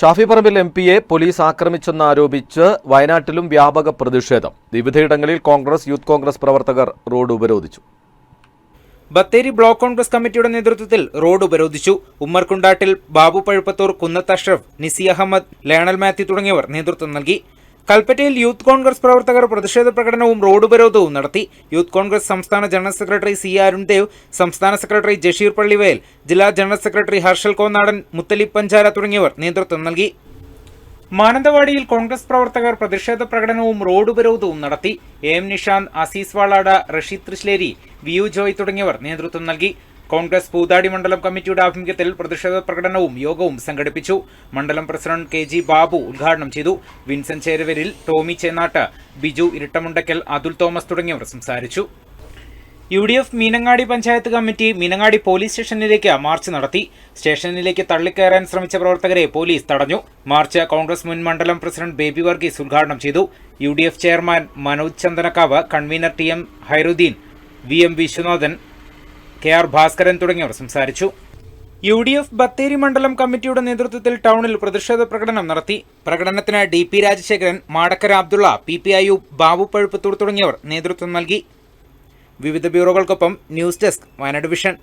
Shafi Parambil M പിയെ police ആക്രമിച്ചെന്നാരോപിച്ച് വയനാട്ടിലും വ്യാപക പ്രതിഷേധം. വിവിധയിടങ്ങളിൽ കോൺഗ്രസ് യൂത്ത് കോൺഗ്രസ് പ്രവർത്തകർ റോഡ് ഉപരോധിച്ചു. ബത്തേരി ബ്ലോക്ക് കോൺഗ്രസ് കമ്മിറ്റിയുടെ നേതൃത്വത്തിൽ റോഡ് ഉപരോധിച്ചു. ഉമ്മർകുണ്ടാട്ടിൽ ബാബു പഴുപ്പത്തൂർ കുന്നത്ത് അഷ്റഫ് നിസി അഹമ്മദ് ലേണൽ മാത്യു തുടങ്ങിയവർ നേതൃത്വം നൽകി. കൽപ്പറ്റയിൽ യൂത്ത് കോൺഗ്രസ് പ്രവർത്തകർ പ്രതിഷേധ പ്രകടനവും റോഡ് ഉപരോധവും നടത്തി. യൂത്ത് കോൺഗ്രസ് സംസ്ഥാന ജനറൽ സെക്രട്ടറി സി അരുൺദേവ് സംസ്ഥാന സെക്രട്ടറി ജഷീർ പള്ളിവയൽ ജില്ലാ ജനറൽ സെക്രട്ടറി ഹർഷൽ കോന്നാടൻ മുത്തലിബ് പഞ്ചാര തുടങ്ങിയവർ നേതൃത്വം നൽകി. മാനന്തവാടിയിൽ കോൺഗ്രസ് പ്രവർത്തകർ പ്രതിഷേധ പ്രകടനവും റോഡ് ഉപരോധവും നടത്തി. A M Nishanth Azeez Valad Rasheed Thrissery V U Joy തുടങ്ങിയവർ നേതൃത്വം നൽകി. കോൺഗ്രസ് പൂതാടി മണ്ഡലം കമ്മിറ്റിയുടെ ആഭിമുഖ്യത്തിൽ പ്രതിഷേധ പ്രകടനവും യോഗവും സംഘടിപ്പിച്ചു. മണ്ഡലം പ്രസിഡന്റ് കെ ജി ബാബു ഉദ്ഘാടനം ചെയ്തു. വിൻസെന്റ് ചേരുവരിൽ ടോമി ചേന്നാട്ട് ബിജു ഇരട്ടമുണ്ടക്കൽ അതുൽ തോമസ് തുടങ്ങിയവർ സംസാരിച്ചു. U D F Meenangadi panchayat committee Meenangadi police സ്റ്റേഷനിലേക്ക് മാർച്ച് നടത്തി. സ്റ്റേഷനിലേക്ക് തള്ളിക്കയറാൻ ശ്രമിച്ച പ്രവർത്തകരെ പോലീസ് തടഞ്ഞു. മാർച്ച് കോൺഗ്രസ് മുൻ മണ്ഡലം പ്രസിഡന്റ് ബേബി വർഗീസ് ഉദ്ഘാടനം ചെയ്തു. U chairman Manoj Chandanakkavu convener T M Hairuddeen V M Viswanathan K R Bhaskaran തുടങ്ങിയവർ സംസാരിച്ചു. യു ഡി എഫ് ബത്തേരി മണ്ഡലം കമ്മിറ്റിയുടെ നേതൃത്വത്തിൽ ടൗണിൽ പ്രതിഷേധ പ്രകടനം നടത്തി. പ്രകടനത്തിന് D P Rajasekharan Madakkara Abdulla P P Ayyub Babu Pazhuppathur തുടങ്ങിയവർ നേതൃത്വം നൽകി. വിവിധ ബ്യൂറോകൾക്കൊപ്പം ന്യൂസ് ഡെസ്ക് വയനാട് വിഷൻ.